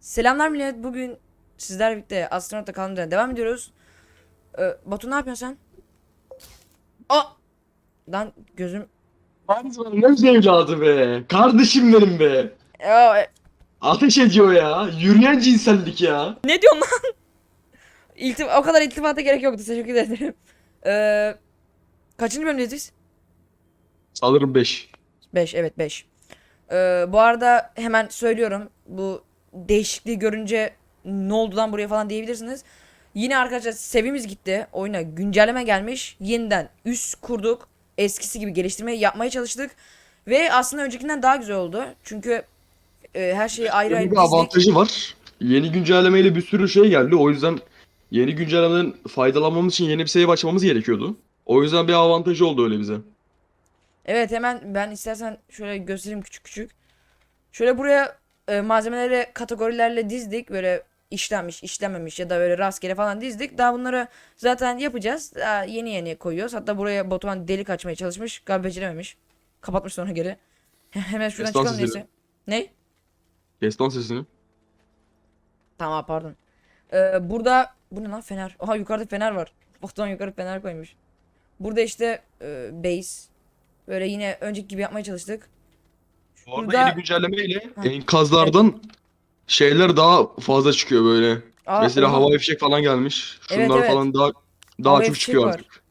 Selamlar millet. Bugün sizlerle birlikte astronotla kalmaya devam ediyoruz. Ee, Batu ne yapıyorsun sen? Aa! Lan gözüm... Hangi evladı be? Kardeşim benim be. Ya, e, Ateş ediyor ya. Yürüyen cinsellik ya. ne diyorsun lan? İltif o kadar iltifata gerek yoktu. Teşekkür ederim. Ee, kaçıncı bölümdeyiz biz? Sanırım 5. 5 evet 5. Ee, bu arada hemen söylüyorum. Bu değişikliği görünce ne oldu lan buraya falan diyebilirsiniz. Yine arkadaşlar sevimiz gitti. Oyuna güncelleme gelmiş. Yeniden üst kurduk. Eskisi gibi geliştirmeyi yapmaya çalıştık. Ve aslında öncekinden daha güzel oldu. Çünkü e, her şeyi ayrı ayrı bir dizdik. avantajı var. Yeni güncellemeyle bir sürü şey geldi. O yüzden yeni güncellemeden faydalanmamız için yeni bir save açmamız gerekiyordu. O yüzden bir avantajı oldu öyle bize. Evet hemen ben istersen şöyle göstereyim küçük küçük. Şöyle buraya e, malzemeleri kategorilerle dizdik. Böyle işlenmiş, işlenmemiş ya da böyle rastgele falan dizdik. Daha bunları zaten yapacağız. Daha yeni yeni koyuyoruz. Hatta buraya Batuhan delik açmaya çalışmış. Galiba becerememiş. Kapatmış sonra geri. Hemen şuradan çıkalım neyse. Ne? Kes lan sesini. Tamam pardon. Ee, burada bu ne lan fener. Aha yukarıda fener var. Batuhan yukarı fener koymuş. Burada işte e, base. Böyle yine önceki gibi yapmaya çalıştık. Bu arada Burada- yeni güncellemeyle Ha. enkazlardan şeyler daha fazla çıkıyor böyle. Aa, Mesela oha. havai fişek falan gelmiş. Evet, Şunlar evet. falan daha daha Havai çok fişek çıkıyor var. artık.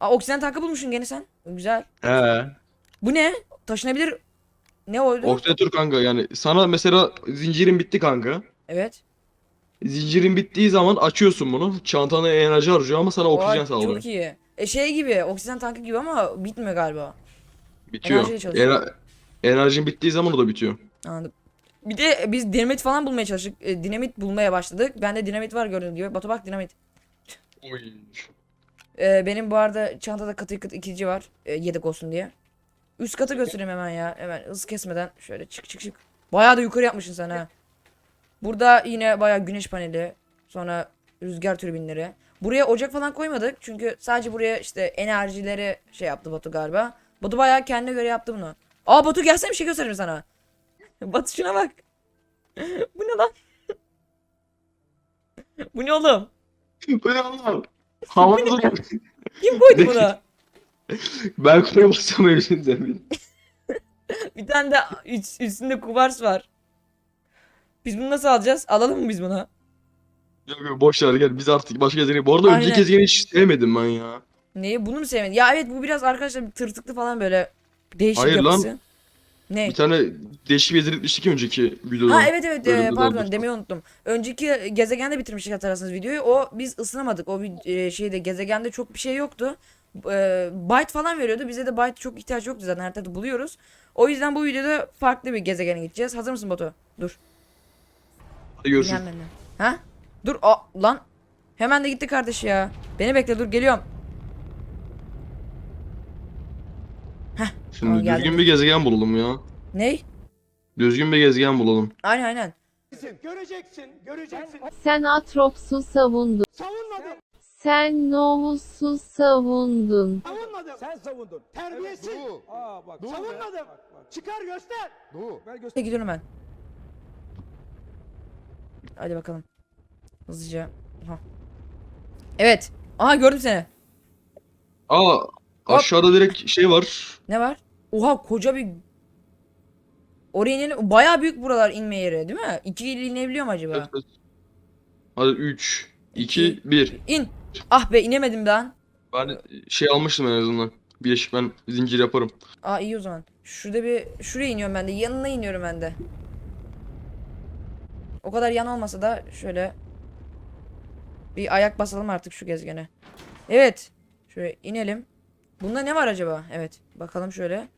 Aa, oksijen tankı bulmuşsun gene sen. Güzel. He. Bu ne? Taşınabilir. Ne oldu? Oksidatör kanka yani sana mesela zincirin bitti kanka. evet. Zincirin bittiği zaman açıyorsun bunu. Çantana enerji harcıyor ama sana oksijen Oha, sağlıyor. Çok iyi. E şey gibi oksijen tankı gibi ama bitmiyor galiba. Bitiyor. Enerjiyle çalışıyor. Ener- enerjin bittiği zaman o da bitiyor. Anladım. Bir de biz dinamit falan bulmaya çalıştık. E, dinamit bulmaya başladık. Bende dinamit var gördüğünüz gibi. Batu bak dinamit. E, benim bu arada çantada katı katı ikinci var. E, yedek olsun diye. Üst katı göstereyim hemen ya. Hemen hız kesmeden şöyle çık çık çık. Bayağı da yukarı yapmışsın sen ha. Burada yine bayağı güneş paneli. Sonra rüzgar türbinleri. Buraya ocak falan koymadık. Çünkü sadece buraya işte enerjileri şey yaptı Batu galiba. Batu bayağı kendine göre yaptı bunu. Aa Batu gelsene bir şey göstereyim sana. Batu şuna bak. Bu ne lan? Bu ne oğlum? Bu ne oğlum? Havada duruyor. Kim koydu bunu? Ben koyamazsam evinde. Bir tane de üst, üstünde kuvars var. Biz bunu nasıl alacağız? Alalım mı biz bunu? Yok yok boş ver gel biz artık başka gezegene. Bu arada Aynen. önceki gezegeni hiç sevmedim ben ya. Neyi? Bunu mu sevmedin? Ya evet bu biraz arkadaşlar tırtıklı falan böyle değişik Hayır lan. yapısı. Ne? Bir tane değişik bir belirtmiştik önceki videoda. Ha evet evet e, pardon doğrusu. demeyi unuttum. Önceki gezegende bitirmiştik hatırlarsanız videoyu. O biz ısınamadık. O vid- e, şeyde gezegende çok bir şey yoktu. E, byte falan veriyordu. Bize de byte çok ihtiyaç yoktu zaten haritada buluyoruz. O yüzden bu videoda farklı bir gezegene gideceğiz. Hazır mısın Batu? Dur. Hadi görüşürüz. Ha? Dur o lan. Hemen de gitti kardeş ya. Beni bekle dur geliyorum. Şimdi Tamam, geldim. düzgün bir gezegen bulalım ya. Ney? Düzgün bir gezegen bulalım. Aynen aynen. Göreceksin, göreceksin. Sen Atrops'u savundun. Savunmadım, Sen Novus'u savundun. savunmadım. Sen savundun. Terbiyesiz. Evet. Aa bak. Savunmadım. Çıkar göster. Bu. Ver göster. Gidiyorum ben. Hadi bakalım. Hızlıca. Aha. Evet. Aha gördüm seni. Aa aşağıda direkt şey var. Ne var? Oha koca bir Oraya inelim. Bayağı büyük buralar inme yeri değil mi? İki ile inebiliyor mu acaba? Evet, evet. Hadi 3, 2, İki. 1. İn. Ah be inemedim ben. Ben şey almıştım en azından. Bileşik ben zincir yaparım. Aa iyi o zaman. Şurada bir şuraya iniyorum ben de. Yanına iniyorum ben de. O kadar yan olmasa da şöyle bir ayak basalım artık şu gezegene. Evet. Şöyle inelim. Bunda ne var acaba? Evet. Bakalım şöyle.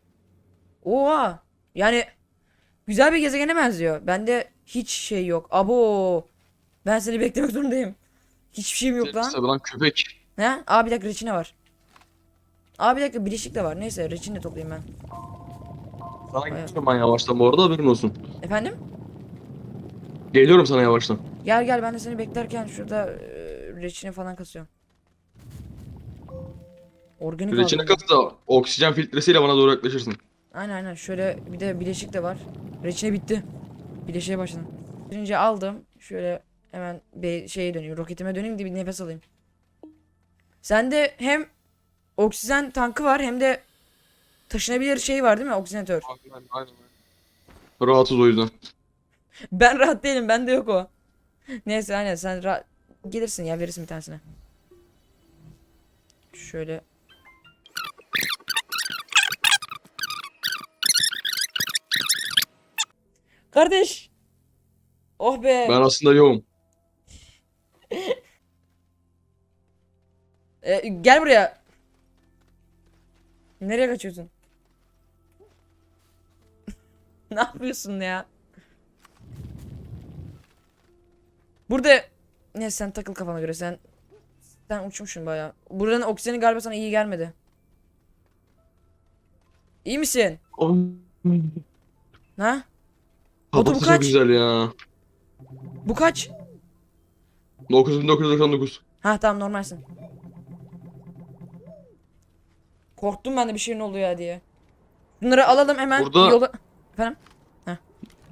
Oha. Yani güzel bir gezegene benziyor. Bende hiç şey yok. Abo. Ben seni beklemek zorundayım. Hiçbir şeyim yok lan. Tabii lan köpek. Ne? Aa bir dakika reçine var. Aa bir dakika bileşik de var. Neyse reçine toplayayım ben. Sana gidiyorum ben yavaştan bu arada haberin olsun. Efendim? Geliyorum sana yavaştan. Gel gel ben de seni beklerken şurada e, reçine falan kasıyorum. Organik Reçine aldım. katı da oksijen filtresiyle bana doğru yaklaşırsın. Aynen aynen şöyle bir de bileşik de var. Reçine bitti. Bileşiğe başladım. Birinci aldım. Şöyle hemen bir şeye döneyim. Roketime döneyim de bir nefes alayım. Sende hem oksijen tankı var hem de taşınabilir şey var değil mi? Oksijenatör. Aynen, aynen. Rahatsız o yüzden. Ben rahat değilim. Bende yok o. Neyse aynen sen rahat gelirsin ya verirsin bir tanesine. Şöyle. Kardeş. Oh be. Ben aslında yoğum. Ee, gel buraya. Nereye kaçıyorsun? ne yapıyorsun ya? Burada ne sen takıl kafana göre sen sen uçmuşsun bayağı. Buranın oksijeni galiba sana iyi gelmedi. İyi misin? Ha? Havası kaç? çok güzel ya. Bu kaç? 9999. Ha tamam normalsin. Korktum ben de bir şeyin oluyor ya diye. Bunları alalım hemen Burada- yola. Efendim?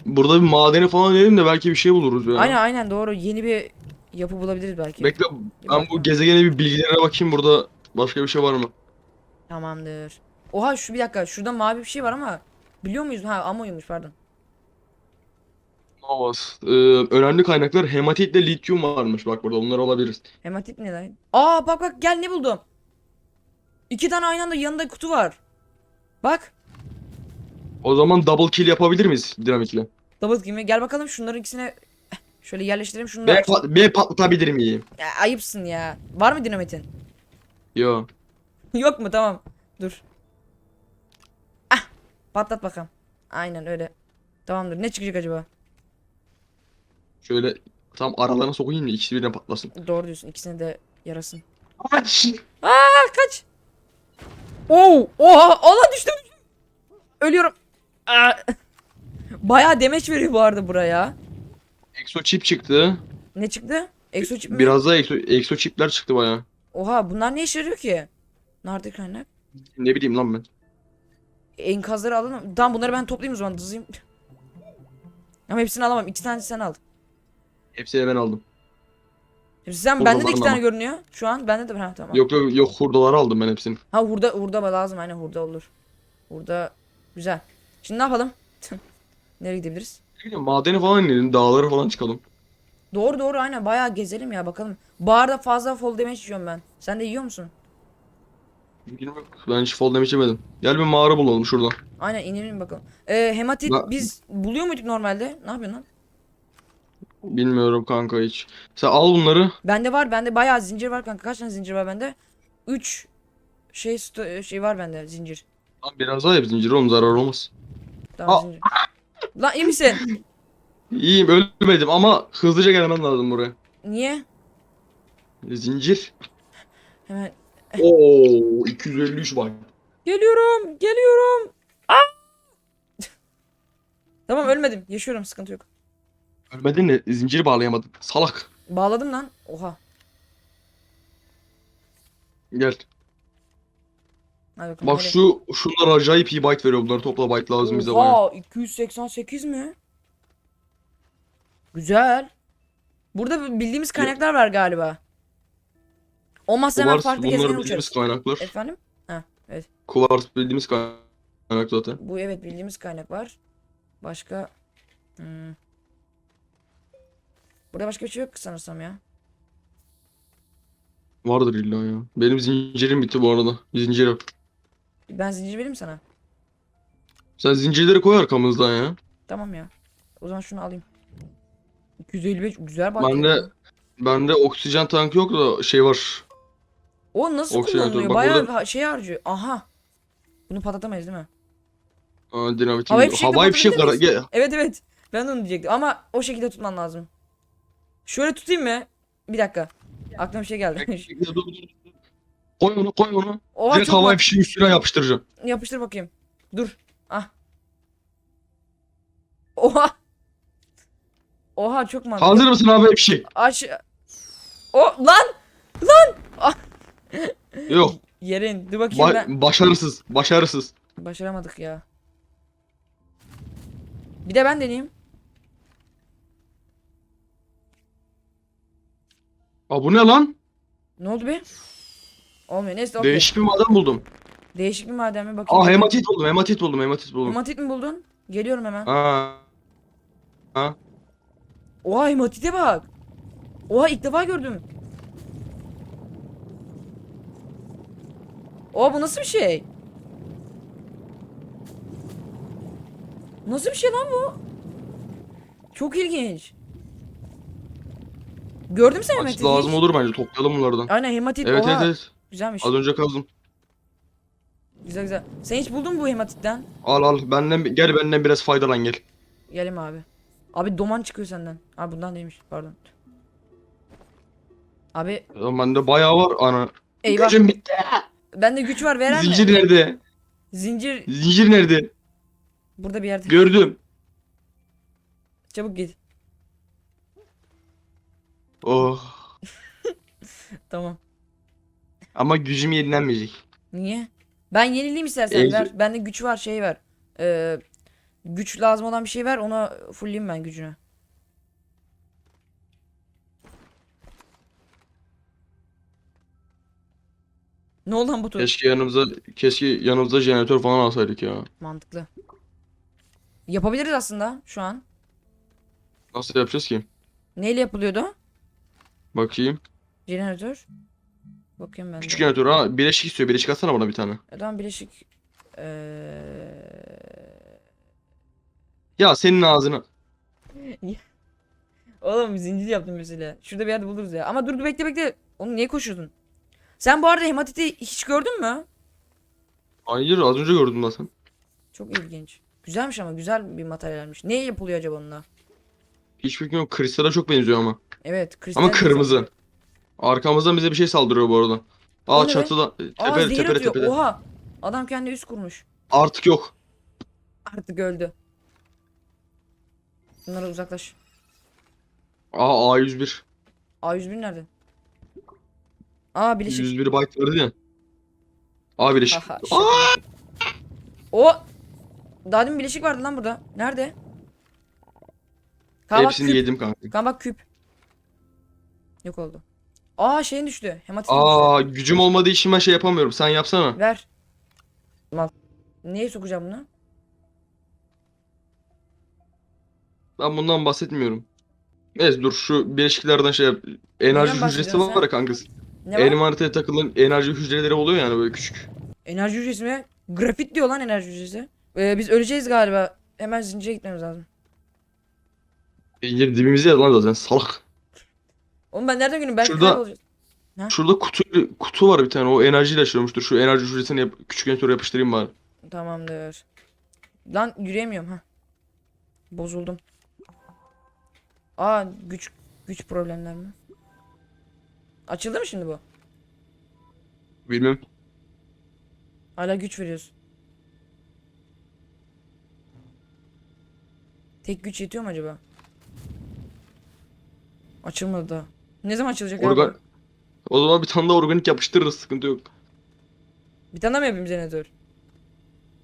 Burada bir madeni falan dedim de belki bir şey buluruz ya. Aynen aynen doğru. Yeni bir yapı bulabiliriz belki. Bekle ben bu gezegene bir bilgilere bakayım burada başka bir şey var mı? Tamamdır. Oha şu bir dakika. Şurada mavi bir şey var ama biliyor muyuz? Ha amoymuş pardon. Novas. Ee, önemli kaynaklar hematitle lityum varmış bak burada onları alabiliriz. Hematit ne lan? Aa bak bak gel ne buldum. İki tane aynı anda yanında kutu var. Bak. O zaman double kill yapabilir miyiz dinamitle? Double kimi? Gel bakalım şunların ikisine şöyle yerleştirelim şunu Ben, pat ben patlatabilir miyim? Ya, ayıpsın ya. Var mı dinamitin? Yo. Yok mu? Tamam. Dur. Ah! Patlat bakalım. Aynen öyle. Tamamdır. Ne çıkacak acaba? Şöyle tam aralarına sokayım da ikisi birden patlasın. Doğru diyorsun. İkisine de yarasın. Aç! Aa kaç. Oo! Oha! Allah düştüm. Ölüyorum. Aa! Bayağı demeç veriyor bu arada buraya. Exo chip çıktı. Ne çıktı? Exo chip mi? Biraz daha exo, exo chipler çıktı baya. Oha bunlar ne işe yarıyor ki? Nerede kaynak? Ne bileyim lan ben. Enkazları alalım. Tamam bunları ben toplayayım o zaman dızayım. Ama hepsini alamam. İki tane sen al. Hepsini ben aldım. Sen Hurdalarını bende de iki tane ama. görünüyor. Şu an bende de ha tamam. Yok yok yok hurdaları aldım ben hepsini. Ha hurda hurda lazım aynen hurda olur. Hurda güzel. Şimdi ne yapalım? Nereye gidebiliriz? Ne bileyim madeni falan inelim dağlara falan çıkalım. Doğru doğru aynen bayağı gezelim ya bakalım. Baharda fazla fall damage yiyorum ben. Sen de yiyor musun? Bilmiyorum. Ben hiç fall damage yemedim. Gel bir mağara bulalım şurada. Aynen inelim bakalım. Ee, hematit Ben- biz buluyor muyduk normalde? Ne yapıyorsun lan? Bilmiyorum kanka hiç. Sen al bunları. Bende var bende bayağı zincir var kanka. Kaç tane zincir var bende? 3 şey şey var bende zincir. Lan biraz daha yap zinciri oğlum zarar olmaz. Tamam Aa. zincir. Lan iyi misin? İyiyim ölmedim ama hızlıca gelmem lazım buraya. Niye? Zincir. Hemen Oo 253 bak. geliyorum geliyorum. Aa! tamam ölmedim. Yaşıyorum sıkıntı yok. Ölmedin de zinciri bağlayamadım. Salak. Bağladım lan. Oha. Gel. Hadi bakalım. Bak şu şunlar acayip iyi byte veriyor. Bunları topla byte lazım bize baya. Oha 288 mi? Güzel. Burada bildiğimiz kaynaklar var galiba. Olmazsa hemen Kuvars farklı bunlar gezegene bildiğimiz uçarız. kaynaklar. Efendim? Ha evet. Kuvars bildiğimiz kaynak zaten. Bu evet bildiğimiz kaynak var. Başka... Hmm. Burada başka bir şey yok sanırsam ya. Vardır illa ya. Benim zincirim bitti bu arada. Zincir yap. Ben zincir vereyim sana? Sen zincirleri koy arkamızdan ya. Tamam ya. O zaman şunu alayım. 255 güzel bak. Bende bende oksijen tankı yok da şey var. O nasıl Oksijen kullanılıyor? bak Bayağı burada- şey harcıyor. Aha. Bunu patlatamayız değil mi? Aa, dinamit. Havai fişek Havai fişek var. Evet evet. Ben onu diyecektim ama o şekilde tutman lazım. Şöyle tutayım mı? Bir dakika. Aklıma bir şey geldi. Dur, dur, dur. Koy onu koy onu. Oha Direkt çok havai fişeği üstüne yapıştıracağım. Yapıştır bakayım. Dur. Ah. Oha. Oha çok mantıklı. Hazır mısın havai fişek? Aç. O lan Yok. yerin. Dur bakayım Ba- ben. başarısız. Başarısız. Başaramadık ya. Bir de ben deneyeyim. Aa bu ne lan? Ne oldu be? Olmuyor. Neyse okey. Değişik bir maden buldum. Değişik bir maden mi bakayım. Aa hematit buldum, hematit buldum, hematit buldum. Hematit mi buldun? Geliyorum hemen. Aa. Ha. Oha hematite bak. Oha ilk defa gördüm. Oha bu nasıl bir şey? Nasıl bir şey lan bu? Çok ilginç. Gördün mü sen Aç hematiti? lazım hiç? olur bence toplayalım bunlardan. Aynen hematit. Evet oha. evet evet. Güzelmiş. Az önce kazdım. Güzel güzel. Sen hiç buldun mu bu hematitten? Al al benden gel benden biraz faydalan gel. Gelim abi. Abi doman çıkıyor senden. Abi bundan değilmiş. Pardon. Abi Ya Bende bayağı var ana. eyvah. Gücüm bitti. Bende güç var veren Zincir mi? nerede? Zincir Zincir nerede? burada bir yerde. Gördüm. Çabuk git. Oh. Tamam. Ama gücüm yenilenmeyecek. Niye? Ben yenileyim istersen Ey- ver. Bende güç var şey var. Ee, güç lazım olan bir şey ver ona fullleyeyim ben gücünü. Ne oldu lan bu tur? Keşke yanımıza keşke yanımıza jeneratör falan alsaydık ya. Mantıklı. Yapabiliriz aslında şu an. Nasıl yapacağız ki? Neyle yapılıyordu? Bakayım. Jeneratör. Bakayım ben de. Küçük jeneratör ha bileşik istiyor. Bileşik atsana bana bir tane. E, tamam bileşik. Ee... Ya senin ağzına. Oğlum zincir yaptım mesela. Şurada bir yerde buluruz ya. Ama dur dur bekle bekle. Onu niye koşuyordun? Sen bu arada hematiti hiç gördün mü? Hayır az önce gördüm lan sen. Çok ilginç. Güzelmiş ama güzel bir materyalmiş. Ne yapılıyor acaba onunla? Hiç fikrim yok. Kristale çok benziyor ama. Evet kristal. Ama kırmızı. Arkamızdan bize bir şey saldırıyor bu arada. O Aa ne be? çatıda. Aa Tepede zehir tepede atıyor. tepede. Oha. Adam kendi üst kurmuş. Artık yok. Artık öldü. Bunlara uzaklaş. Aa A101. A101 nerede? Aa bileşik. 101 byte vardı ya. A bileşik. Haha, Aa! O daha demin bileşik vardı lan burada. Nerede? Kaan bak Hepsini küp. yedim kanka. Kaan bak küp. Yok oldu. Aa şeyin düştü. Hematitin Aa gücüm olmadığı için ben şey yapamıyorum. Sen yapsana. düştü. Ver. Mal. Neye sokacağım bunu? Ben bundan bahsetmiyorum. Neyse dur şu bileşiklerden şey yap. Enerji hücresi bahsediyorsun var sen? ya kankası. Ne var? Takılan enerji hücreleri oluyor yani böyle küçük. Enerji hücresi mi? Grafit diyor lan enerji hücresi. Ee, biz öleceğiz galiba. Hemen zincire gitmemiz lazım. Yer dibimize yaz lan zaten salak. Oğlum ben nereden göreyim? Belki Şurada- kaybolacağız. Şurada kutu kutu var bir tane o enerjiyle açılıyormuştur. Şu enerji hücresini yap, küçük entöre yapıştırayım bari. Tamamdır. Lan yürüyemiyorum ha. Bozuldum. Aa güç güç problemler mi? Açıldı mı şimdi bu? Bilmem. Hala güç veriyorsun. Tek güç yetiyor mu acaba? Açılmadı daha. Ne zaman açılacak Organ... bu? O zaman bir tane daha organik yapıştırırız sıkıntı yok. Bir tane daha mı yapayım jeneratör?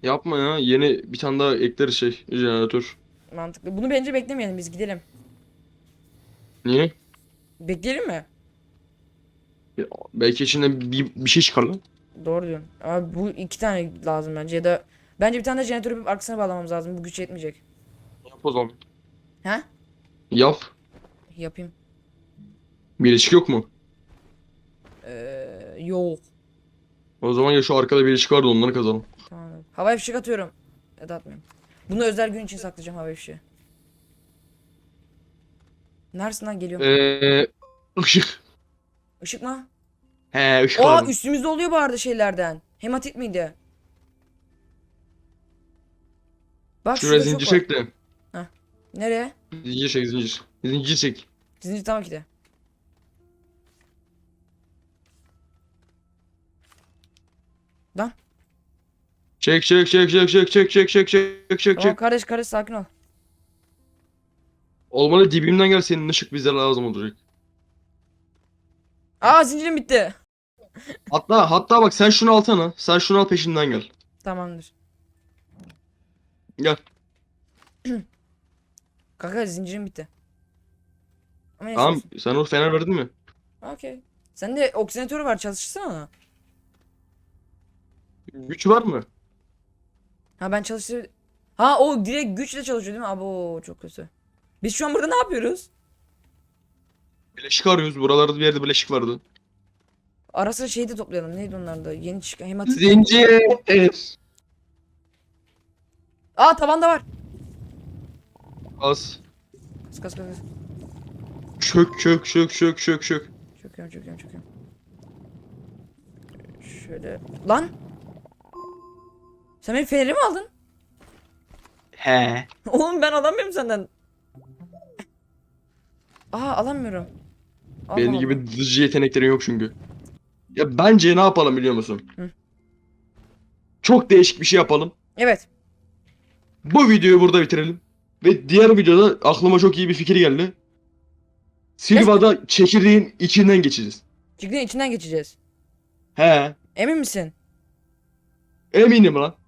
Yapma ya yeni bir tane daha ekleriz şey jeneratör. Mantıklı. Bunu bence beklemeyelim biz gidelim. Niye? Bekleyelim mi? Ya, belki içinden bir, bir şey çıkar lan. Doğru diyorsun. Abi bu iki tane lazım bence ya da bence bir tane de jeneratör yapıp arkasına bağlamamız lazım. Bu güç yetmeyecek. Yap o zaman. He? Yap. Yapayım. Birleşik yok mu? Ee, yok. O zaman ya şu arkada birleşik vardı onları kazalım. Tamam. Havai fişek atıyorum. Ya da atmıyorum. Bunu özel gün için saklayacağım havai fişeği. Neresin lan geliyorum. Eee ışık. Işık mı? He ışık Aa lazım. üstümüzde oluyor bu arada şeylerden. Hematit miydi? Bak Şuraya şurada zincir çok var. çek de. Nereye? Zincir çek zincir. Zincir çek. Zincir tamam ki de. Lan. Çek çek çek çek çek çek çek çek çek çek Tamam çek. kardeş kardeş sakin ol. Olmalı dibimden gel senin ışık bize lazım olacak. Aa zincirim bitti. Hatta hatta bak sen şunu alsana. Sen şunu al peşinden gel. Tamamdır. Gel. Kanka zincirim bitti. Ama neyse Tamam olsun. sen o fener verdin mi? Okey. Sende oksijenatörü var çalıştırsana onu. Güç var mı? Ha ben çalıştır... Ha o direkt güçle çalışıyor değil mi? Abo çok kötü. Biz şu an burada ne yapıyoruz? Bileşik arıyoruz. Buralarda bir yerde bileşik vardı. Ara sıra şeyi de toplayalım. Neydi onlar da? Yeni çıkan hematit. Zincir. Aa tavanda var. Az. Kas kas kas. kas. Çök çök çök çök çök çök. Çöküyorum çöküyorum çöküyorum. Şöyle. Lan. Sen benim fenerimi aldın. He. Oğlum ben alamıyorum senden. Aa alamıyorum. Benim gibi dızcı yeteneklerin yok çünkü. Ya bence ne yapalım biliyor musun? Hı. Çok değişik bir şey yapalım. Evet. Bu videoyu burada bitirelim. Ve diğer videoda aklıma çok iyi bir fikir geldi. Silva'da çekirdeğin içinden geçeceğiz. Çıktığın içinden geçeceğiz. He. Emin misin? Eminim lan.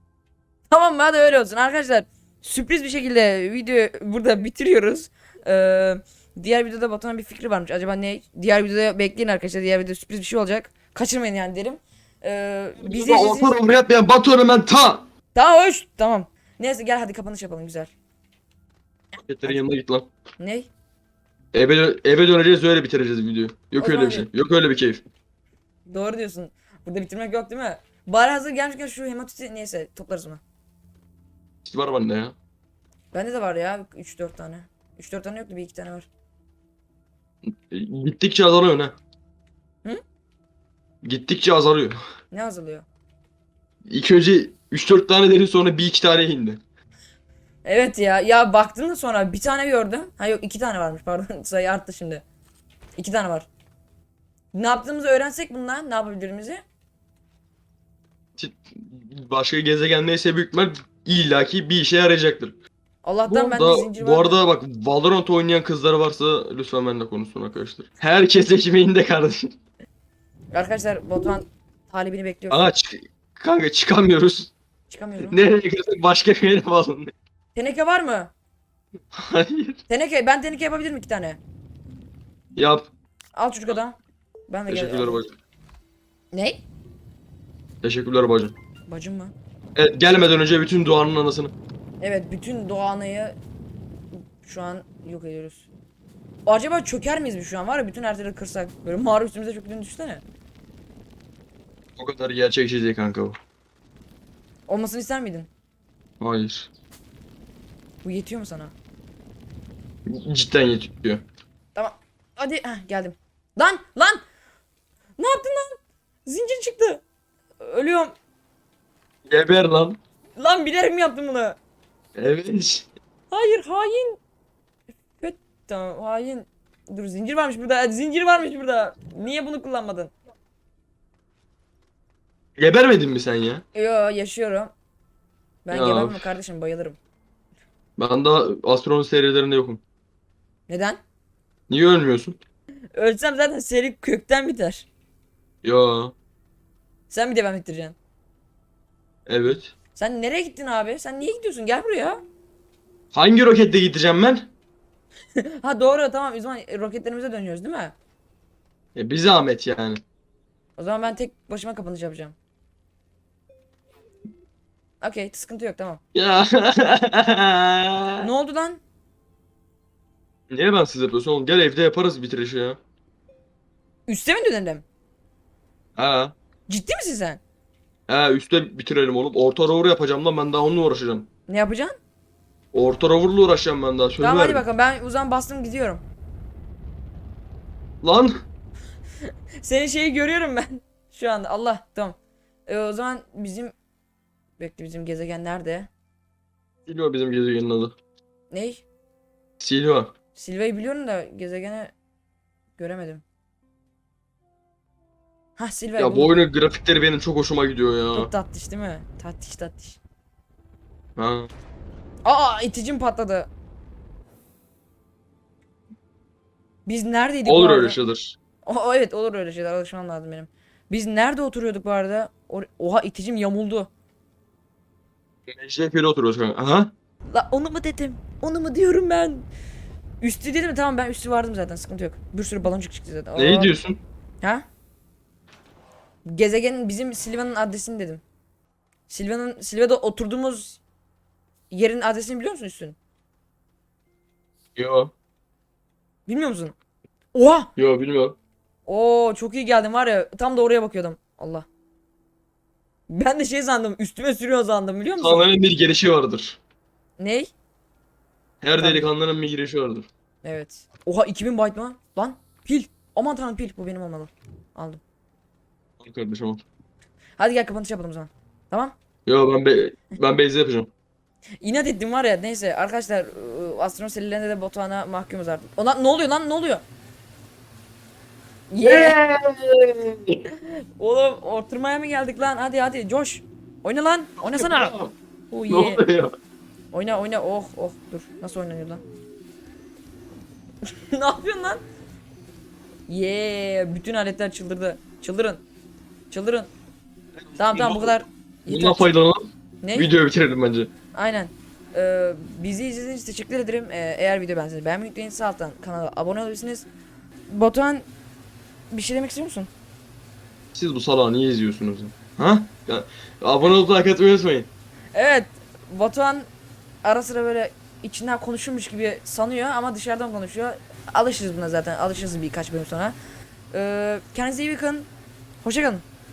Tamam hadi öyle olsun arkadaşlar. Sürpriz bir şekilde videoyu burada bitiriyoruz. Ee, diğer videoda Batuhan'ın bir fikri varmış. Acaba ne? Diğer videoda bekleyin arkadaşlar. Diğer videoda sürpriz bir şey olacak. Kaçırmayın yani derim. Ee, bizi Orta numara yapmayan Batuhan'ı ben ta. Tamam hoş. Tamam. Neyse gel hadi kapanış yapalım güzel. Paketlerin yanına git lan. Ne? Eve, dö- eve döneceğiz öyle bitireceğiz videoyu. Yok O öyle zaman bir şey. Yok öyle bir keyif. Doğru diyorsun. Burada bitirmek yok değil mi? Bari hazır gelmişken şu hematiti neyse toplarız onu. Var bende ya. Bende de var ya 3-4 tane. 3-4 tane yoktu bir iki tane var. E, Gittikçe azalıyor ne? Hı? Gittikçe azalıyor. Ne azalıyor? İlk önce 3-4 tane dedi sonra bir iki tane indi. Evet ya. Ya baktım da sonra bir tane gördüm. Ha yok iki tane varmış pardon. Sayı arttı şimdi. İki tane var. Ne yaptığımızı öğrensek bundan ne yapabilirimizi? Başka gezegen neyse büyük ihtimal illaki bir işe yarayacaktır. Allah'tan bende arada, zincir var. bu arada bak Valorant oynayan kızlar varsa lütfen benimle konuşsun arkadaşlar. Herkes ekmeğinde kardeşim. Arkadaşlar Batuhan talibini bekliyor. Aa çık kanka çıkamıyoruz. Çıkamıyorum. Nereye girsek başka bir yere bağlı. Teneke var mı? Hayır. Teneke ben teneke yapabilirim iki tane. Yap. Al çocuk adam. Ben de Teşekkürler bacım. Ne? Teşekkürler bacım. Bacım mı? Evet gelmeden önce bütün Doğan'ın anasını. Evet bütün Doğan'ı şu an yok ediyoruz. Acaba çöker miyiz biz şu an var ya bütün her tarafı kırsak böyle mağara üstümüze çöktüğünü düşünsene. O kadar gerçekçi değil kanka bu. Olmasını ister miydin? Hayır. Bu yetiyor mu sana? Cidden yetiyor. Tamam. Hadi Heh, geldim. Lan lan. Ne yaptın lan? Zincir çıktı. Ölüyorum. Geber lan. Lan bilerek mi yaptın bunu? Evet. Hayır hain. Evet tamam hain. Dur zincir varmış burada. Zincir varmış burada. Niye bunu kullanmadın? Gebermedin mi sen ya? Yo yaşıyorum. Ben Ya. gebermem kardeşim bayılırım. Ben daha astronomi serilerinde yokum. Neden? Niye ölmüyorsun? Ölsem zaten seri kökten biter. Ya. Sen bir devam ettireceksin. Evet. Sen nereye gittin abi? Sen niye gidiyorsun? Gel buraya. Hangi rokette gideceğim ben? Ha doğru tamam o zaman roketlerimize dönüyoruz değil mi? E, bir zahmet yani. O zaman ben tek başıma kapanış yapacağım. Okey sıkıntı yok tamam. Ya. Ne oldu lan? Niye ben siz yapıyorsun oğlum? Gel evde yaparız bitirişi ya. Üste mi dönelim? Ha. Ciddi misin sen? Ha üstte bitirelim oğlum. Orta rover yapacağım lan ben daha onunla uğraşacağım. Ne yapacaksın? Orta rover'la uğraşacağım ben daha. Söz tamam hadi verdim. bakalım ben o zaman bastım gidiyorum. Lan. Senin şeyi görüyorum ben. Şu anda Allah tamam. Ee, o zaman bizim Bekle bizim gezegen nerede? Silva bizim gezegenin adı. Ney? Silva. Silva'yı biliyorum da gezegeni göremedim. Ha Silva Ya bu oyunun grafikleri benim çok hoşuma gidiyor ya. Çok tatlış değil mi? Tatlış tatlış. Ha. Aa iticim patladı. Biz neredeydik bu Olur arada? öyle şeyler. O, evet olur öyle şeyler alışmam lazım benim. Biz nerede oturuyorduk bu arada? Or- Oha iticim yamuldu. Mecidiyeköy oturuyoruz kanka. Aha. La onu mu dedim? Onu mu diyorum ben? Üstü dedim mi? Tamam ben üstü vardım zaten sıkıntı yok. Bir sürü baloncuk çıktı zaten. Neyi Aa, diyorsun? Ha? Gezegenin bizim Silva'nın adresini dedim. Silva'nın Silva'da oturduğumuz yerin adresini biliyor musun üstün? Yo. Bilmiyor musun? Oha! Yo bilmiyorum. Oo çok iyi geldin var ya tam da oraya bakıyordum. Allah. Ben de şey sandım üstüme sürüyor sandım biliyor musun? Kanların bir girişi vardır. Ney? Her Tabii. delikanlının bir girişi vardır. Evet. Oha 2000 byte mı? Lan pil. Aman tanrım pil bu benim olmalı. Aldım. Kardeşim al. Hadi gel kapanış yapalım o zaman. Tamam. Yo ben be ben Beyza yapacağım. İnat ettim var ya neyse arkadaşlar ıı, astronot serilerinde de Batuhan'a mahkumuz artık. Ona ne oluyor lan ne oluyor? Yeah. Oğlum oturmaya mı geldik lan? Hadi hadi coş. Oyna lan. Oynasana. Oh Ne yeah. oluyor ya? Oyna oyna oh oh dur. Nasıl oynanıyor lan? ne yapıyorsun lan? Yeah, bütün aletler çıldırdı. Çıldırın. Çıldırın. Tamam tamam bu kadar. Bundan faydalanalım. Ne? Videoyu bitirelim bence. Aynen. Ee, bizi izlediğiniz için teşekkür ederim. Ee, eğer video beğendiyseniz beğenmeyi unutmayın. Sağ alttan kanala abone olabilirsiniz. Batuhan bir şey demek istiyor musun? Siz bu salağı niye izliyorsunuz? ya? Ha? Ya, abone olup like atmayı unutmayın. Evet. Batuhan ara sıra böyle içinden konuşurmuş gibi sanıyor ama dışarıdan konuşuyor. Alışırız buna zaten. Alışırız birkaç bölüm sonra. Ee, kendinize iyi bakın. Hoşçakalın.